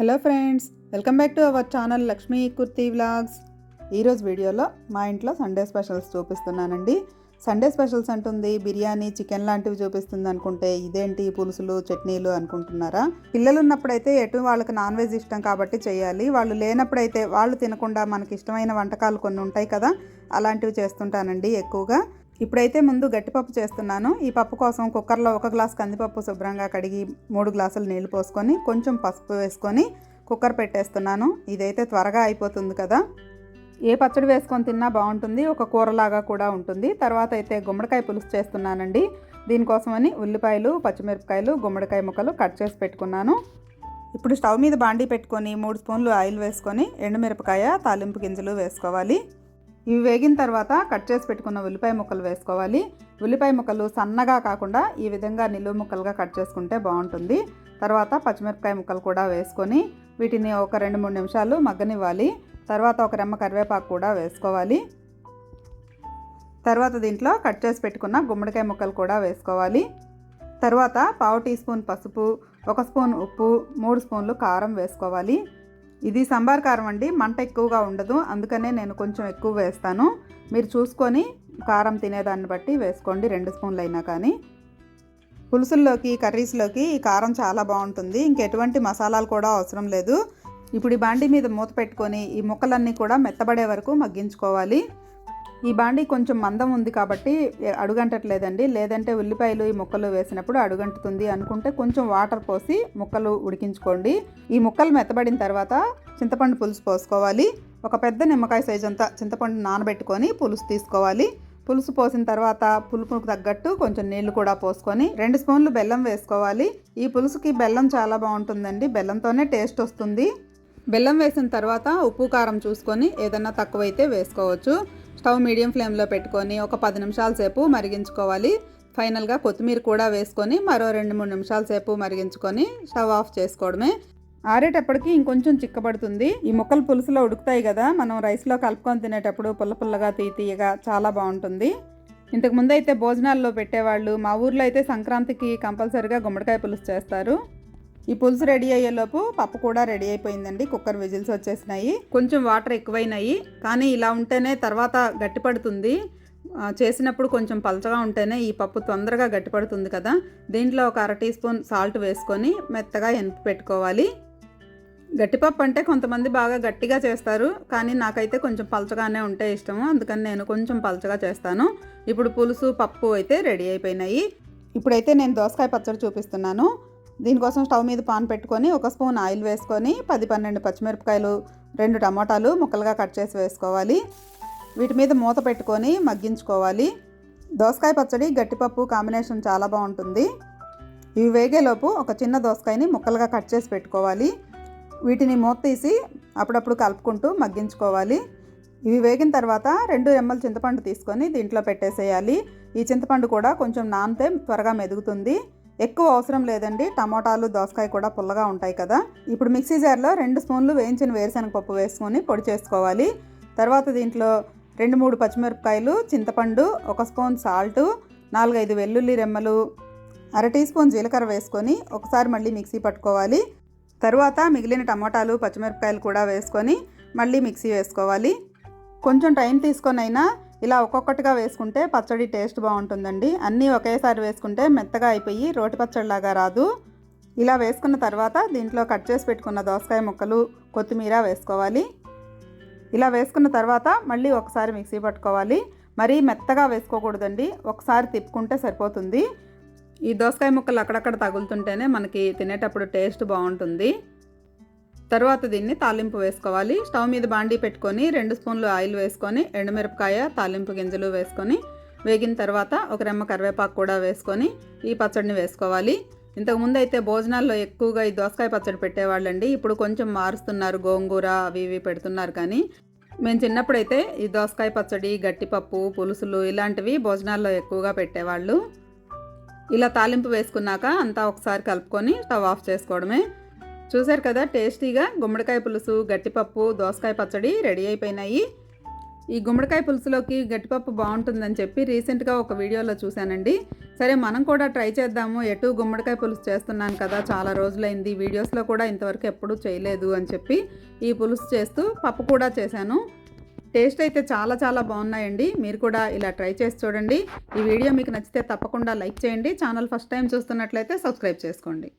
Hello friends welcome back to our channel Lakshmi Kurti vlogs. ఈరోజు వీడియోలో మా ఇంట్లో సండే స్పెషల్స్ చూపిస్తున్నానండి. సండే స్పెషల్స్ అంటుంది బిర్యానీ చికెన్ లాంటివి చూపిస్తుంది అనుకుంటే ఇదేంటి పులుసులు చట్నీలు అనుకుంటున్నారా? పిల్లలు ఉన్నప్పుడైతే ఎటు వాళ్ళకి నాన్ వెజ్ ఇష్టం కాబట్టి చేయాలి. వాళ్ళు లేనప్పుడైతే వాళ్ళు తినకుండా మనకి ఇష్టమైన వంటకాలు కొన్ని ఉంటాయి కదా అలాంటివి చేస్తుంటానండి ఎక్కువగా. ఇప్పుడైతే ముందు గట్టిపప్పు చేస్తున్నాను. ఈ పప్పు కోసం కుక్కర్లో ఒక గ్లాస్ కందిపప్పు శుభ్రంగా కడిగి మూడు గ్లాసులు నీళ్ళు పోసుకొని కొంచెం పసుపు వేసుకొని కుక్కర్ పెట్టేస్తున్నాను. ఇదైతే త్వరగా అయిపోతుంది కదా. ఏ పచ్చడి వేసుకొని తిన్నా బాగుంటుంది. ఒక కూరలాగా కూడా ఉంటుంది. తర్వాత అయితే గుమ్మడికాయ పులుసు చేస్తున్నానండి. దీనికోసమని ఉల్లిపాయలు పచ్చిమిరపకాయలు గుమ్మడికాయ ముక్కలు కట్ చేసి పెట్టుకున్నాను. ఇప్పుడు స్టవ్ మీద బాండీ పెట్టుకొని మూడు స్పూన్లు ఆయిల్ వేసుకొని ఎండుమిరపకాయ తాలింపు గింజలు వేసుకోవాలి. ఇవి వేగిన తర్వాత కట్ చేసి పెట్టుకున్న ఉల్లిపాయ ముక్కలు వేసుకోవాలి. ఉల్లిపాయ ముక్కలు సన్నగా కాకుండా ఈ విధంగా నిలువు ముక్కలుగా కట్ చేసుకుంటే బాగుంటుంది. తర్వాత పచ్చిమిరపకాయ ముక్కలు కూడా వేసుకొని వీటిని ఒక రెండు మూడు నిమిషాలు మగ్గనివ్వాలి. తర్వాత ఒక రెమ్మ కరివేపాకు కూడా వేసుకోవాలి. తర్వాత దీంట్లో కట్ చేసి పెట్టుకున్న గుమ్మడికాయ ముక్కలు కూడా వేసుకోవాలి. తర్వాత పావు టీ స్పూన్ పసుపు ఒక స్పూన్ ఉప్పు మూడు స్పూన్లు కారం వేసుకోవాలి. ఇది సంబార్ కారం అండి. మంట ఎక్కువగా ఉండదు. అందుకనే నేను కొంచెం ఎక్కువ వేస్తాను. మీరు చూసుకొని కారం తినేదాన్ని బట్టి వేసుకోండి. రెండు స్పూన్లు అయినా కానీ. పులుసుల్లోకి కర్రీస్లోకి ఈ కారం చాలా బాగుంటుంది. ఇంకెటువంటి మసాలాలు కూడా అవసరం లేదు. ఇప్పుడు ఈ బాండి మీద మూత పెట్టుకొని ఈ ముక్కలన్నీ కూడా మెత్తబడే వరకు మగ్గించుకోవాలి. ఈ బాండీ కొంచెం మందం ఉంది కాబట్టి అడుగంటట్లేదండి. లేదంటే ఉల్లిపాయలు ఈ ముక్కలు వేసినప్పుడు అడుగంటుతుంది అనుకుంటే కొంచెం వాటర్ పోసి ముక్కలు ఉడికించుకోండి. ఈ ముక్కలు మెత్తబడిన తర్వాత చింతపండు పులుసు పోసుకోవాలి. ఒక పెద్ద నిమ్మకాయ సైజ్ అంతా చింతపండు నానబెట్టుకొని పులుసు తీసుకోవాలి. పులుసు పోసిన తర్వాత పులుపుకు తగ్గట్టు కొంచెం నీళ్ళు కూడా పోసుకొని రెండు స్పూన్లు బెల్లం వేసుకోవాలి. ఈ పులుసుకి బెల్లం చాలా బాగుంటుందండి. బెల్లంతోనే టేస్ట్ వస్తుంది. బెల్లం వేసిన తర్వాత ఉప్పు కారం చూసుకొని ఏదన్నా తక్కువైతే వేసుకోవచ్చు. స్టవ్ మీడియం ఫ్లేమ్లో పెట్టుకొని ఒక పది నిమిషాల సేపు మరిగించుకోవాలి. ఫైనల్గా కొత్తిమీర కూడా వేసుకొని మరో రెండు మూడు నిమిషాల సేపు మరిగించుకొని స్టవ్ ఆఫ్ చేసుకోవడమే. ఆరేటప్పటికి ఇంకొంచెం చిక్కబడుతుంది. ఈ ముక్కలు పులుసులో ఉడుకుతాయి కదా మనం రైస్లో కలుపుకొని తినేటప్పుడు పుల్ల పుల్లగా తీయ తీయగా చాలా బాగుంటుంది. ఇంతకు ముందు అయితే భోజనాల్లో పెట్టేవాళ్ళు మా ఊర్లో అయితే సంక్రాంతికి కంపల్సరిగా గుమ్మడికాయ పులుసు చేస్తారు. ఈ పులుసు రెడీ అయ్యేలోపు పప్పు కూడా రెడీ అయిపోయిందండి. కుక్కర్ విజిల్స్ వచ్చేసినాయి. కొంచెం వాటర్ ఎక్కువైనాయి. కానీ ఇలా ఉంటేనే తర్వాత గట్టిపడుతుంది. చేసినప్పుడు కొంచెం పలచగా ఉంటేనే ఈ పప్పు తొందరగా గట్టిపడుతుంది కదా. దీంట్లో ఒక అర టీ స్పూన్ సాల్ట్ వేసుకొని మెత్తగా ఎనిపి పెట్టుకోవాలి. గట్టిపప్పు అంటే కొంతమంది బాగా గట్టిగా చేస్తారు. కానీ నాకైతే కొంచెం పలచగానే ఉంటే ఇష్టము. అందుకని నేను కొంచెం పలచగా చేస్తాను. ఇప్పుడు పులుసు పప్పు అయితే రెడీ అయిపోయినాయి. ఇప్పుడైతే నేను దోసకాయ పచ్చడి చూపిస్తున్నాను. దీనికోసం స్టవ్ మీద పాన్ పెట్టుకొని ఒక స్పూన్ ఆయిల్ వేసుకొని పది పన్నెండు పచ్చిమిరపకాయలు రెండు టమాటాలు ముక్కలుగా కట్ చేసి వేసుకోవాలి. వీటి మీద మూత పెట్టుకొని మగ్గించుకోవాలి. దోసకాయ పచ్చడి గట్టిపప్పు కాంబినేషన్ చాలా బాగుంటుంది. ఇవి వేగేలోపు ఒక చిన్న దోసకాయని ముక్కలుగా కట్ చేసి పెట్టుకోవాలి. వీటిని మూత తీసి అప్పుడప్పుడు కలుపుకుంటూ మగ్గించుకోవాలి. ఇవి వేగిన తర్వాత రెండు రెమ్మల చింతపండు తీసుకొని దీంట్లో పెట్టేసేయాలి. ఈ చింతపండు కూడా కొంచెం నానితే త్వరగా మెదుగుతుంది. ఎక్కువ అవసరం లేదండి. టమోటాలు దోసకాయ కూడా పుల్లగా ఉంటాయి కదా. ఇప్పుడు మిక్సీ జార్లో రెండు స్పూన్లు వేయించిన వేరుశనగ పప్పు వేసుకొని పొడి చేసుకోవాలి. తర్వాత దీంట్లో రెండు మూడు పచ్చిమిరపకాయలు చింతపండు ఒక స్పూన్ సాల్టు నాలుగైదు వెల్లుల్లి రెమ్మలు అర టీ స్పూన్ జీలకర్ర వేసుకొని ఒకసారి మళ్ళీ మిక్సీ పట్టుకోవాలి. తర్వాత మిగిలిన టమోటాలు పచ్చిమిరపకాయలు కూడా వేసుకొని మళ్ళీ మిక్సీ వేసుకోవాలి. కొంచెం టైం తీసుకొని అయినా ఇలా ఒక్కొక్కటిగా వేసుకుంటే పచ్చడి టేస్ట్ బాగుంటుందండి. అన్నీ ఒకేసారి వేసుకుంటే మెత్తగా అయిపోయి రోటి పచ్చడిలాగా రాదు. ఇలా వేసుకున్న తర్వాత దీంట్లో కట్ చేసి పెట్టుకున్న దోసకాయ ముక్కలు కొత్తిమీర వేసుకోవాలి. ఇలా వేసుకున్న తర్వాత మళ్ళీ ఒకసారి మిక్సీ పట్టుకోవాలి. మరీ మెత్తగా వేసుకోకూడదండి. ఒకసారి తిప్పుకుంటే సరిపోతుంది. ఈ దోసకాయ ముక్కలు అక్కడక్కడ తగులుతుంటేనే మనకి తినేటప్పుడు టేస్ట్ బాగుంటుంది. తర్వాత దీన్ని తాలింపు వేసుకోవాలి. స్టవ్ మీద బాండీ పెట్టుకొని రెండు స్పూన్లు ఆయిల్ వేసుకొని ఎండుమిరపకాయ తాలింపు గింజలు వేసుకొని వేగిన తర్వాత ఒక రెమ్మ కరివేపాకు కూడా వేసుకొని ఈ పచ్చడిని వేసుకోవాలి. ఇంతకుముందు అయితే భోజనాల్లో ఎక్కువగా ఈ దోసకాయ పచ్చడి పెట్టేవాళ్ళండి. ఇప్పుడు కొంచెం మారుస్తున్నారు గోంగూర అవి ఇవి పెడుతున్నారు కానీ. మేము చిన్నప్పుడైతే ఈ దోసకాయ పచ్చడి గట్టిపప్పు పులుసులు ఇలాంటివి భోజనాల్లో ఎక్కువగా పెట్టేవాళ్ళు. ఇలా తాలింపు వేసుకున్నాక అంతా ఒకసారి కలుపుకొని స్టవ్ ఆఫ్ చేసుకోవడమే. చూశారు కదా టేస్టీగా గుమ్మడికాయ పులుసు గట్టిపప్పు దోసకాయ పచ్చడి రెడీ అయిపోయినాయి. ఈ గుమ్మడికాయ పులుసులోకి గట్టిపప్పు బాగుంటుందని చెప్పి రీసెంట్గా ఒక వీడియోలో చూశానండి. సరే మనం కూడా ట్రై చేద్దాము. ఎటు గుమ్మడికాయ పులుసు చేస్తున్నాను కదా చాలా రోజులైంది. వీడియోస్లో కూడా ఇంతవరకు ఎప్పుడూ చేయలేదు అని చెప్పి ఈ పులుసు చేస్తూ పప్పు కూడా చేశాను. టేస్ట్ అయితే చాలా చాలా బాగున్నాయండి. మీరు కూడా ఇలా ట్రై చేసి చూడండి. ఈ వీడియో మీకు నచ్చితే తప్పకుండా లైక్ చేయండి. ఛానల్ ఫస్ట్ టైం చూస్తున్నట్లయితే సబ్స్క్రైబ్ చేసుకోండి.